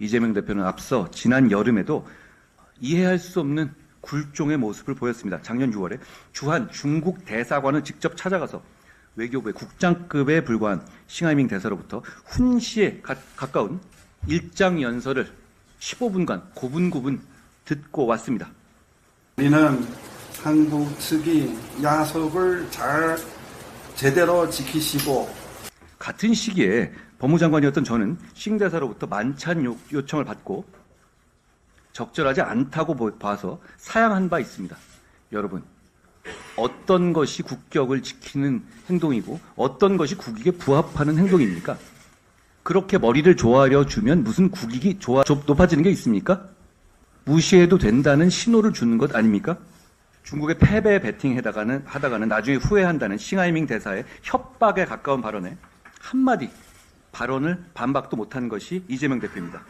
이재명 대표는 앞서 지난 여름에도 이해할 수 없는 굴종의 모습을 보였습니다. 작년 6월에 주한 중국 대사관을 직접 찾아가서 외교부의 국장급에 불과한 싱하이밍 대사로부터 훈시에 가, 가까운 일장 연설을 15분간 고분고분 듣고 왔습니다. 우리는 한국 측이 약속을 잘 제대로 지키시고 같은 시기에 법무장관이었던 저는 싱 대사로부터 만찬 요, 요청을 받고 적절하지 않다고 보- 봐서 사양한 바 있습니다. 여러분, 어떤 것이 국격을 지키는 행동이고 어떤 것이 국익에 부합하는 행동입니까? 그렇게 머리를 조아려 주면 무슨 국익이 좁- 높아지는 게 있습니까? 무시해도 된다는 신호를 주는 것 아닙니까? 중국의 패배 배팅하다가는 하다가는 나중에 후회한다는 싱하이밍 대사의 협박에 가까운 발언에 한마디 발언을 반박도 못한 것이 이재명 대표입니다.